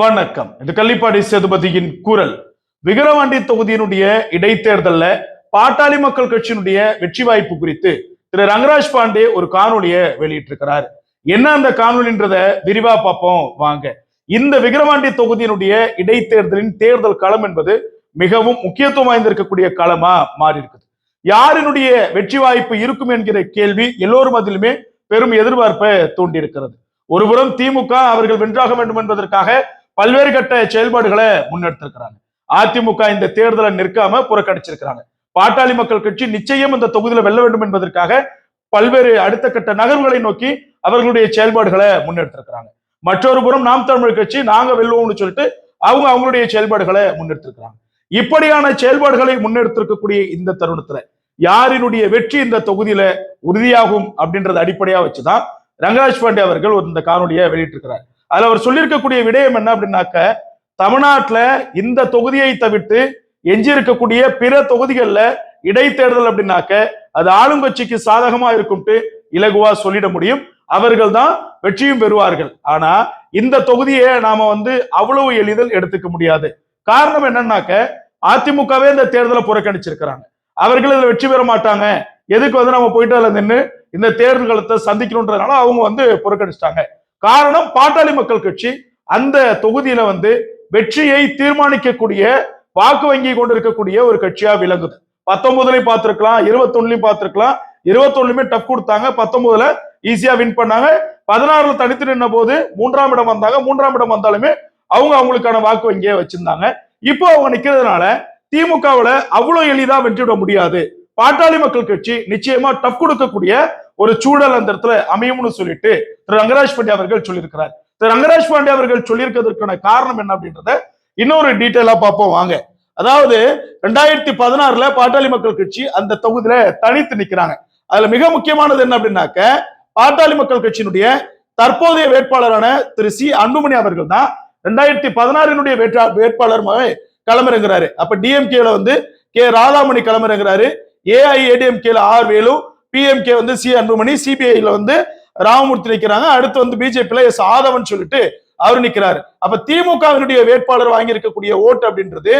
வணக்கம். இது கள்ளிப்பாடி சேதுபதியின் குரல். விக்கிரவாண்டி தொகுதியினுடைய இடைத்தேர்தல்ல பாட்டாளி மக்கள் கட்சியினுடைய வெற்றி வாய்ப்பு குறித்து திரு ரங்கராஜ் பாண்டே ஒரு காணொலியை வெளியிட்டிருக்கிறார். என்ன அந்த காணொலின்றத விரிவா பார்ப்போம் வாங்க. இந்த விக்கிரவாண்டி தொகுதியினுடைய இடைத்தேர்தலின் தேர்தல் களம் என்பது மிகவும் முக்கியத்துவம் வாய்ந்திருக்கக்கூடிய களமா மாறி இருக்குது யாரினுடைய வெற்றி வாய்ப்பு இருக்கும் என்கிற கேள்வி எல்லோரும் அதிலுமே பெரும் எதிர்பார்ப்பை தூண்டியிருக்கிறது. ஒருபுறம் திமுக அவர்கள் வென்றாக வேண்டும் என்பதற்காக பல்வேறு கட்ட செயல்பாடுகளை முன்னெடுத்திருக்கிறாங்க. அதிமுக இந்த தேர்தலை நிற்காம புறக்கணிச்சிருக்கிறாங்க. பாட்டாளி மக்கள் கட்சி நிச்சயம் இந்த தொகுதியில வெல்ல வேண்டும் என்பதற்காக பல்வேறு அடுத்த கட்ட நகர்வுகளை நோக்கி அவர்களுடைய செயல்பாடுகளை முன்னெடுத்திருக்கிறாங்க. மற்றொரு புறம் நாம் தமிழ் கட்சி நாங்க வெல்லுவோம்னு சொல்லிட்டு அவங்க அவங்களுடைய செயல்பாடுகளை முன்னெடுத்திருக்கிறாங்க. இப்படியான செயல்பாடுகளை முன்னெடுத்திருக்கக்கூடிய இந்த தருணத்துல யாரினுடைய வெற்றி இந்த தொகுதியில உறுதியாகும் அப்படின்றத அடிப்படையா வச்சுதான் ரங்கராஜ் பாண்டே அவர்கள் ஒரு இந்த காணொலியை வெளியிட்டிருக்கிறார். அதுல அவர் சொல்லியிருக்கக்கூடிய விடயம் என்ன அப்படின்னாக்க தமிழ்நாட்டுல இந்த தொகுதியை தவிர்த்து எஞ்சி இருக்கக்கூடிய பிற தொகுதிகள்ல இடைத்தேர்தல் அப்படின்னாக்க அது ஆளுங்கட்சிக்கு சாதகமா இருக்கும்ட்டு இலகுவா சொல்லிட முடியும். அவர்கள் தான் வெற்றியும் பெறுவார்கள். ஆனா இந்த தொகுதியை நாம வந்து அவ்வளவு எளிதில் எடுத்துக்க முடியாது. காரணம் என்னன்னாக்க அதிமுகவே இந்த தேர்தலை புறக்கணிச்சிருக்கிறாங்க. அவர்கள் இதுல வெற்றி பெற மாட்டாங்க. எதுக்கு வந்து நம்ம போயிட்டு அதுல நின்று இந்த தேர்தல்களத்தை சந்திக்கணுன்றதுனால அவங்க வந்து புறக்கணிச்சிட்டாங்க. காரணம் பாட்டாளி மக்கள் கட்சி. அந்த தொகுதியில வந்து வெற்றியை தீர்மானிக்கக்கூடிய வாக்கு வங்கி கொண்டு இருக்கக்கூடிய ஒரு கட்சியா விளங்குது. பத்தொன்பதுலயும் பார்த்திருக்கலாம் இருபத்தொன்னுலயும் பார்த்திருக்கலாம். இருபத்தொன்னுலயுமே டஃப் கொடுத்தாங்க. பத்தொன்பதுல ஈஸியா வின் பண்ணாங்க. பதினாறுல தனித்து நின்ன போது மூன்றாம் இடம் வந்தாங்க. மூன்றாம் இடம் வந்தாலுமே அவங்க அவங்களுக்கான வாக்கு வங்கியை வச்சிருந்தாங்க. இப்போ அவங்க நிக்கிறதுனால திமுகவுல அவ்வளவு எளிதா வெற்றிவிட முடியாது. பாட்டாளி மக்கள் கட்சி நிச்சயமா டஃப் கொடுக்கக்கூடிய ஒரு சூழல் அந்த இடத்துல அமையும்னு சொல்லிட்டு திரு ரங்கராஜ் பாண்டே அவர்கள் சொல்லியிருக்கிறார். திரு ரங்கராஜ் பாண்டே அவர்கள் சொல்லியிருக்கிறதுக்கான காரணம் என்ன அப்படின்றத இன்னொரு டீட்டெயிலா பார்ப்போம். வாங்க. அதாவது ரெண்டாயிரத்தி பதினாறுல பாட்டாளி மக்கள் கட்சி அந்த தொகுதியில தனித்து நிக்கிறாங்க. அதுல மிக முக்கியமானது என்ன அப்படின்னாக்க பாட்டாளி மக்கள் கட்சியினுடைய தற்போதைய வேட்பாளரான திரு சி. அன்புமணி அவர்கள் தான் ரெண்டாயிரத்தி பதினாறினுடைய வேட்பா வேட்பாளர் களமிறங்குறாரு. அப்ப டிஎம்கேல வந்து கே. ராதாமணி களமிறங்குறாரு. ஏஐஏடிஎம்கேல ஆர். வேலு பிஎம்கே வந்து சி. அன்புமணி சிபிஐல வந்து ராமமூர்த்தி நிற்கிறாங்க அடுத்து வந்து பிஜேபியில எஸ் ஆதவன் சொல்லிட்டு அவர் நிற்கிறாரு அப்ப திமுகவினுடைய வேட்பாளர் வாங்கியிருக்கக்கூடிய ஓட்டு அப்படின்றது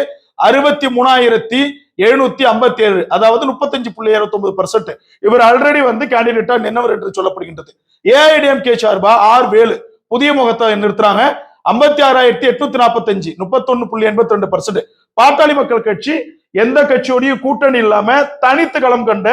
அறுபத்தி மூணாயிரத்தி எழுநூத்தி ஐம்பத்தி ஏழு அதாவது முப்பத்தஞ்சு புள்ளி இருபத்தி ஒன்பது பர்சன்ட் இவர் ஆல்ரெடி வந்து கேண்டிடேட்டா நின்னவர் என்று சொல்லப்படுகின்றது. ஏஐடிஎம்கே சார்பா ஆர் வேலு புதிய முகத்தை நிறுத்துறாங்க. ஐம்பத்தி ஆறாயிரத்தி எட்நூத்தி நாற்பத்தஞ்சு முப்பத்தொன்னு புள்ளி எண்பத்தி ரெண்டு பர்சன்ட் பாட்டாளி மக்கள் கட்சி எந்த கட்சியோடையும் கூட்டணி இல்லாம தனித்து களம் கண்ட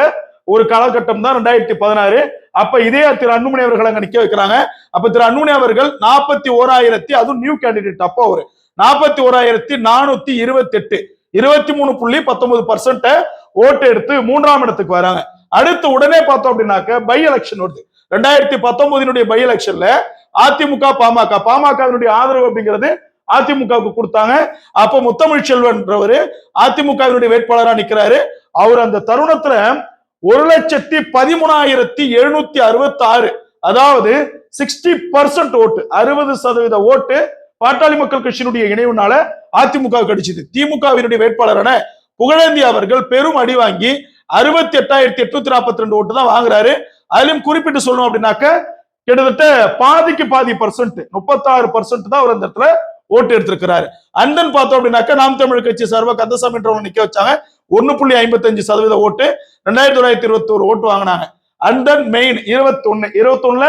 ஒரு காலகட்டம் தான் ரெண்டாயிரத்தி பதினாறு. அப்ப இதே திரு அன்புமணி அவர்கள் அங்க நிக்க வைக்கிறாங்க. அப்ப திரு அன்புமணி அவர்கள் நாற்பத்தி ஓராயிரத்தி அதுவும் நியூ கேண்டிடேட் அப்போ அவரு. நாற்பத்தி ஓராயிரத்தி நானூத்தி இருபத்தி எட்டு இருபத்தி மூணு புள்ளி பத்தொன்பது பர்சன்ட ஓட்டு எடுத்து மூன்றாம் இடத்துக்கு வராங்க. அடுத்து உடனே பார்த்தோம் அப்படின்னாக்க பை எலெக்ஷன் வருது. ரெண்டாயிரத்தி பத்தொன்பதினுடைய பை எலெக்ஷன்ல அதிமுக பாமக. பாமகவினுடைய ஆதரவு அப்படிங்கிறது அதிமுகவுக்கு கொடுத்தாங்க. அப்ப முத்தமிழ் செல்வன்றவர் அதிமுகவினுடைய வேட்பாளராக நிக்கிறாரு. அவர் அந்த தருணத்துல ஒரு லட்சத்தி பதிமூணாயிரத்தி எழுநூத்தி அறுபத்தி ஆறு அதாவது சிக்ஸ்டி பர்சன்ட் ஓட்டு அறுபது சதவீத ஓட்டு பாட்டாளி மக்கள் கட்சியினுடைய இணைவுனால அதிமுக கிடைச்சது. திமுகவினுடைய வேட்பாளரான புகழேந்தி அவர்கள் பெரும் அடி வாங்கி அறுபத்தி எட்டாயிரத்தி எட்நூத்தி நாற்பத்தி ரெண்டு ஓட்டு தான் வாங்குறாரு. அதிலும் குறிப்பிட்டு சொல்லணும் அப்படின்னாக்க கிட்டத்தட்ட பாதிக்கு பாதி பர்சன்ட் முப்பத்தாறு பர்சன்ட் தான் அவர் அந்த இடத்துல ஓட்டு எடுத்திருக்கிறாரு. அந்தன் பார்த்தோம் அப்படின்னாக்க நாம் தமிழ் கட்சி சார்பாக கந்தசாமி நிக்க வச்சாங்க. ஒன்னு புள்ளி ஐம்பத்தஞ்சு சதவீத ஓட்டு ரெண்டாயிரத்தி தொள்ளாயிரத்தி இருபத்தோரு ஓட்டு வாங்கினாங்க. அண்ட் தென் மெயின் இருபத்தி ஒண்ணு இருபத்தி ஒண்ணுல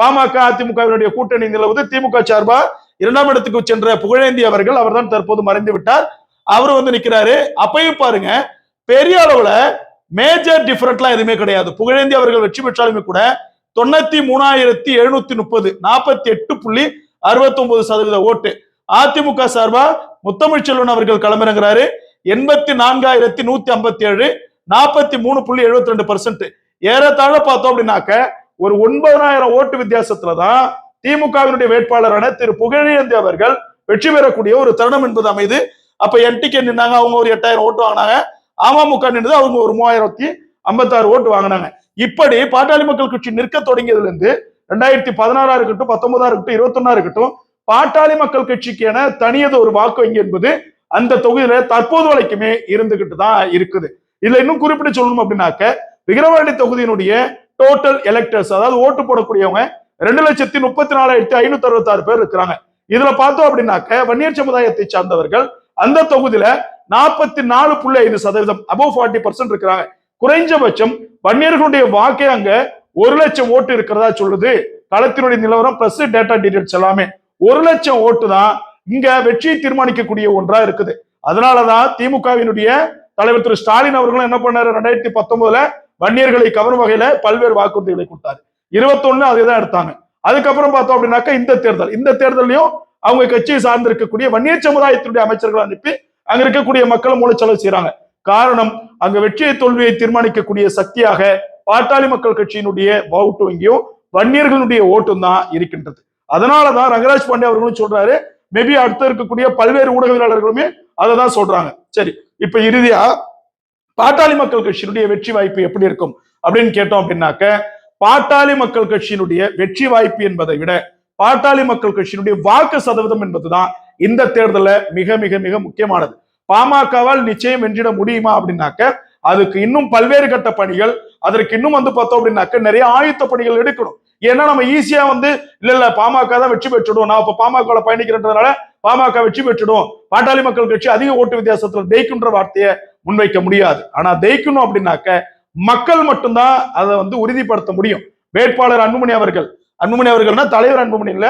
பாமக அதிமுகவினுடைய கூட்டணி நிலவுது. திமுக சார்பா இரண்டாம் இடத்துக்கு சென்ற புகழேந்தி அவர்கள் அவர்தான் தற்போது மறைந்து விட்டார். அவர் வந்து நிக்கிறாரு. அப்பையும் பாருங்க பெரிய அளவுல மேஜர் டிஃபரெண்ட்லாம் எதுவுமே கிடையாது. புகழேந்தி அவர்கள் வெற்றி பெற்றாலுமே கூட தொண்ணூத்தி மூணாயிரத்தி எழுநூத்தி முப்பது நாற்பத்தி எட்டு புள்ளி அறுபத்தி ஒன்பது சதவீத ஓட்டு. அதிமுக சார்பா முத்தமிழ்ச்செல்வன் அவர்கள் களமிறங்குறாரு. எண்பத்தி நான்காயிரத்தி நூத்தி ஐம்பத்தி ஏழு நாற்பத்தி மூணு புள்ளி எழுபத்தி ரெண்டு பர்சன்ட் ஏறத்தாழ பார்த்தோம் அப்படின்னாக்க ஒரு ஒன்பதாயிரம் ஓட்டு வித்தியாசத்துல தான் திமுகவினுடைய வேட்பாளரான திரு புகழேந்தி அவர்கள் வெற்றி பெறக்கூடிய ஒரு தருணம் என்பது அமைது. அப்ப என்டிகே நின்னாங்க அவங்க ஒரு எட்டாயிரம் ஓட்டு வாங்கினாங்க. அமமுக நின்றது அவங்க ஒரு மூவாயிரத்தி ஐம்பத்தாறு ஓட்டு வாங்கினாங்க. இப்படி பாட்டாளி மக்கள் கட்சி நிற்க தொடங்கியதுல இருந்து ரெண்டாயிரத்தி பதினாறா இருக்கட்டும் பத்தொன்பதா இருக்கட்டும் இருபத்தொன்னா இருக்கட்டும் பாட்டாளி மக்கள் கட்சிக்கு என தனியது ஒரு வாக்கு வங்கி என்பது அந்த தொகுதியில தற்போது வரைக்குமே இருந்துகிட்டு தான் இருக்குது. இதுல இன்னும் குறிப்பிட்டு சொல்லணும் அப்படின்னாக்க விக்கிரவாண்டி தொகுதியினுடைய டோட்டல் எலெக்டர்ஸ் அதாவது ஓட்டு போடக்கூடியவங்க ரெண்டு லட்சத்தி முப்பத்தி நாலாயிரத்தி ஐநூத்தி அறுபத்தி ஆறு பேர் இருக்கிறாங்க. இதுல பார்த்தோம் அப்படின்னாக்க வன்னியர் சமுதாயத்தை சார்ந்தவர்கள் அந்த தொகுதியில நாற்பத்தி நாலு புள்ளி ஐந்து சதவீதம் அபவ் ஃபார்ட்டி பர்சன்ட் இருக்கிறாங்க. குறைஞ்சபட்சம் வன்னியர்களுடைய வாக்கே அங்க ஒரு லட்சம் ஓட்டு இருக்கிறதா சொல்லுது. களத்தினுடைய நிலவரம் பிளஸ் டேட்டா டீடைல்ஸ் எல்லாமே. ஒரு லட்சம் ஓட்டு தான் இங்க வெற்றியை தீர்மானிக்கக்கூடிய ஒன்றா இருக்குது. அதனாலதான் திமுகவினுடைய தலைவர் திரு ஸ்டாலின் அவர்களும் என்ன பண்ணாரு? ரெண்டாயிரத்தி பத்தொன்பதுல வன்னியர்களை கவரும் வகையில பல்வேறு வாக்குறுதிகளை கொடுத்தாரு. இருபத்தொன்னு அதே தான் எடுத்தாங்க. அதுக்கப்புறம் பார்த்தோம் அப்படின்னாக்கா இந்த தேர்தல். இந்த தேர்தலையும் அவங்க கட்சியை சார்ந்திருக்கக்கூடிய வன்னியர் சமுதாயத்தினுடைய அமைச்சர்கள் அனுப்பி அங்க இருக்கக்கூடிய மக்களை மூலச்செலவு செய்யறாங்க காரணம் அங்க வெற்றியை தோல்வியை தீர்மானிக்கக்கூடிய சக்தியாக பாட்டாளி மக்கள் கட்சியினுடைய ஓட்டு வங்கியும் வன்னியர்களுடைய ஓட்டும் தான் இருக்கின்றது. அதனாலதான் ரங்கராஜ் பாண்டே அவர்களும் சொல்றாரு மேபி அடுத்த இருக்கக்கூடிய பல்வேறு ஊடகவியலாளர்களுமே அதை தான் சொல்றாங்க. சரி இப்ப இறுதியா பாட்டாளி மக்கள் கட்சியினுடைய வெற்றி வாய்ப்பு எப்படி இருக்கும் அப்படின்னு கேட்டோம் அப்படின்னாக்க பாட்டாளி மக்கள் கட்சியினுடைய வெற்றி வாய்ப்பு என்பதை விட பாட்டாளி மக்கள் கட்சியினுடைய வாக்கு சதவீதம் என்பதுதான் இந்த தேர்தலில் மிக மிக மிக முக்கியமானது. பாமகவால் நிச்சயம் வென்றிட முடியுமா அப்படின்னாக்க அதுக்கு இன்னும் பல்வேறு கட்ட பணிகள் அதற்கு இன்னும் வந்து பார்த்தோம் அப்படின்னாக்க நிறைய ஆயுத்த பணிகள் எடுக்கணும். ஏன்னா நம்ம ஈஸியா வந்து இல்ல இல்ல பாமக தான் வெற்றி பெற்றுடும். நான் இப்ப பாமக பயணிக்கிறதுனால பாமக வெற்றி பெற்றுடும். பாட்டாளி மக்கள் கட்சி அதிக ஓட்டு வித்தியாசத்துல ஜெயிக்குன்ற வார்த்தையை முன்வைக்க முடியாது. ஆனா ஜெயிக்கணும் அப்படின்னாக்க மக்கள் மட்டும்தான் அதை வந்து உறுதிப்படுத்த முடியும். வேட்பாளர் அன்புமணி அவர்கள். அன்புமணி அவர்கள்னா தலைவர் அன்புமணி இல்ல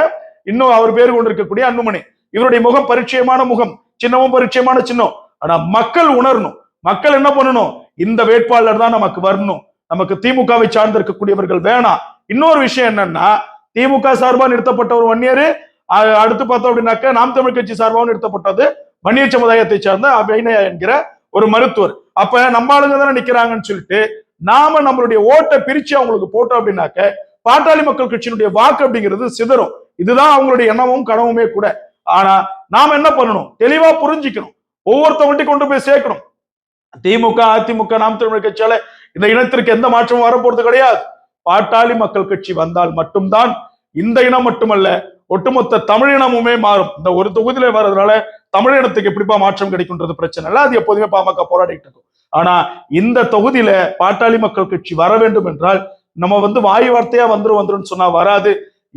இன்னும் அவர் பேர் கொண்டு இருக்கக்கூடிய அன்புமணி. இவருடைய முகம் பரிச்சயமான முகம் சின்னமும் பரிச்சயமான சின்னம். ஆனா மக்கள் உணரணும். மக்கள் என்ன பண்ணணும்? இந்த வேட்பாளர் தான் நமக்கு வரணும். நமக்கு திமுகவை சார்ந்திருக்கக்கூடியவர்கள் வேணாம். இன்னொரு விஷயம் என்னன்னா திமுக சார்பாக நிறுத்தப்பட்ட ஒரு வன்னியர் அடுத்து பார்த்தோம் அப்படின்னாக்க நாம் தமிழ் கட்சி சார்பாகவும் நிறுத்தப்பட்டது. வன்னியர் சமுதாயத்தை சார்ந்த அபிநயா என்கிற ஒரு மருத்துவர். அப்ப நம்ம ஆளுங்க தானே நிக்கிறாங்கன்னு சொல்லிட்டு நாம நம்மளுடைய ஓட்டை பிரிச்சு அவங்களுக்கு போட்டோம் அப்படின்னாக்க பாட்டாளி மக்கள் கட்சியினுடைய வாக்கு அப்படிங்கிறது சிதறும். இதுதான் அவங்களுடைய எண்ணமும் கனவுமே கூட. ஆனா நாம என்ன பண்ணணும்? தெளிவா புரிஞ்சுக்கணும். ஒவ்வொருத்தவங்கள்ட்டையும் கொண்டு போய் சேர்க்கணும். திமுக அதிமுக நாம் தமிழ் கட்சியால இந்த இனத்திற்கு எந்த மாற்றமும் வரப்போறது கிடையாது. பாட்டாளி மக்கள் கட்சி வந்தால் மட்டும்தான் இந்த இனம் மட்டுமல்ல ஒட்டுமொத்த தமிழினமுமே மாறும். இந்த ஒரு தொகுதியில வர்றதுனால தமிழினத்துக்கு எப்படிப்பா மாற்றம் கிடைக்கும்ன்றது பிரச்சனை இல்ல. அது எப்போதுமே பாமக போராடிட்டு இருக்கும். ஆனா இந்த தொகுதியில பாட்டாளி மக்கள் கட்சி வர வேண்டும் என்றால் நம்ம வந்து வாய் வார்த்தையா வந்துரும் வந்துரும் சொன்னா வராது.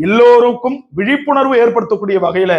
எல்லோருக்கும் விழிப்புணர்வு ஏற்படுத்தக்கூடிய வகையில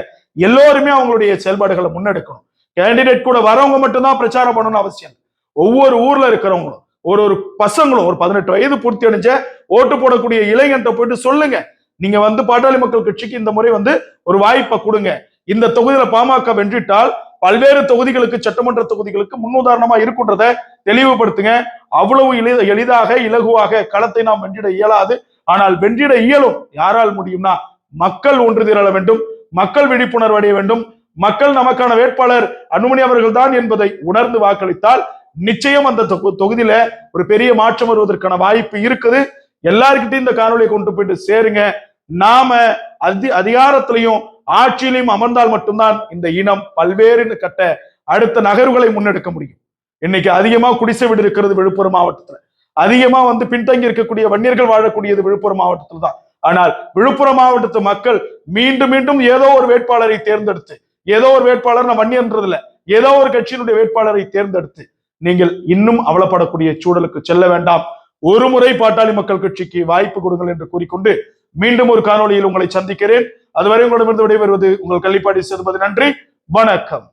எல்லோருமே அவங்களுடைய செயல்பாடுகளை முன்னெடுக்கணும். கேண்டிடேட் கூட வரவங்க மட்டும்தான் பிரச்சாரம் பண்ணணும்னு அவசியம் ஒவ்வொரு ஊர்ல இருக்கிறவங்களும் ஒரு ஒரு பசங்களும் ஒரு பதினெட்டு வயது பூர்த்தி அடைஞ்ச ஓட்டு போடக்கூடிய இளைஞன்ட்ட போயிட்டு சொல்லுங்க. நீங்க வந்து பாட்டாளி மக்கள் கட்சிக்கு இந்த முறை வந்து ஒரு வாய்ப்பை கொடுங்க. இந்த தொகுதியில பாமக வென்றிட்டால் பல்வேறு தொகுதிகளுக்கு சட்டமன்ற தொகுதிகளுக்கு முன்னுதாரணமா இருக்குன்றத தெளிவுபடுத்துங்க. அவ்வளவு எளித எளிதாக இலகுவாக களத்தை நாம் வென்றிட இயலாது. ஆனால் வென்றிட இயலும். யாரால் முடியும்னா மக்கள் ஒன்று திரள வேண்டும். மக்கள் விழிப்புணர்வு அடைய வேண்டும். மக்கள் நமக்கான வேட்பாளர் அனுமணி அவர்கள் தான் என்பதை உணர்ந்து வாக்களித்தால் நிச்சயம் அந்த தொகு- தொகுதியில ஒரு பெரிய மாற்றம் வருவதற்கான வாய்ப்பு இருக்குது. எல்லாருக்கிட்டையும் இந்த காணொலியை கொண்டு போயிட்டு சேருங்க. நாம அதி அதிகாரத்திலையும் ஆட்சியிலையும் அமர்ந்தால் மட்டும்தான் இந்த இனம் பல்வேறு கட்ட அடுத்த நகர்வுகளை முன்னெடுக்க முடியும். இன்னைக்கு அதிகமா குடிசை வீடு இருக்கிறது விழுப்புரம் மாவட்டத்துல. அதிகமா வந்து பின்தங்கி இருக்கக்கூடிய வன்னியர்கள் வாழக்கூடியது விழுப்புரம் மாவட்டத்தில் தான். ஆனால் விழுப்புரம் மாவட்டத்து மக்கள் மீண்டும் மீண்டும் ஏதோ ஒரு வேட்பாளரை தேர்ந்தெடுத்து ஏதோ ஒரு வேட்பாளர் நான் வன்னியன்றதுல ஏதோ ஒரு கட்சியினுடைய வேட்பாளரை தேர்ந்தெடுத்து நீங்கள் இன்னும் அவலப்படக்கூடிய சூழலுக்கு செல்ல வேண்டாம். ஒரு முறை பாட்டாளி மக்கள் கட்சிக்கு வாய்ப்பு கொடுங்கள் என்று கூறிக்கொண்டு மீண்டும் ஒரு காணொளியில் உங்களை சந்திக்கிறேன். அதுவரை உங்களிடமிருந்து விடைபெறுவது உங்கள் கள்ளிப்பாடி சேதுபதி நன்றி. வணக்கம்.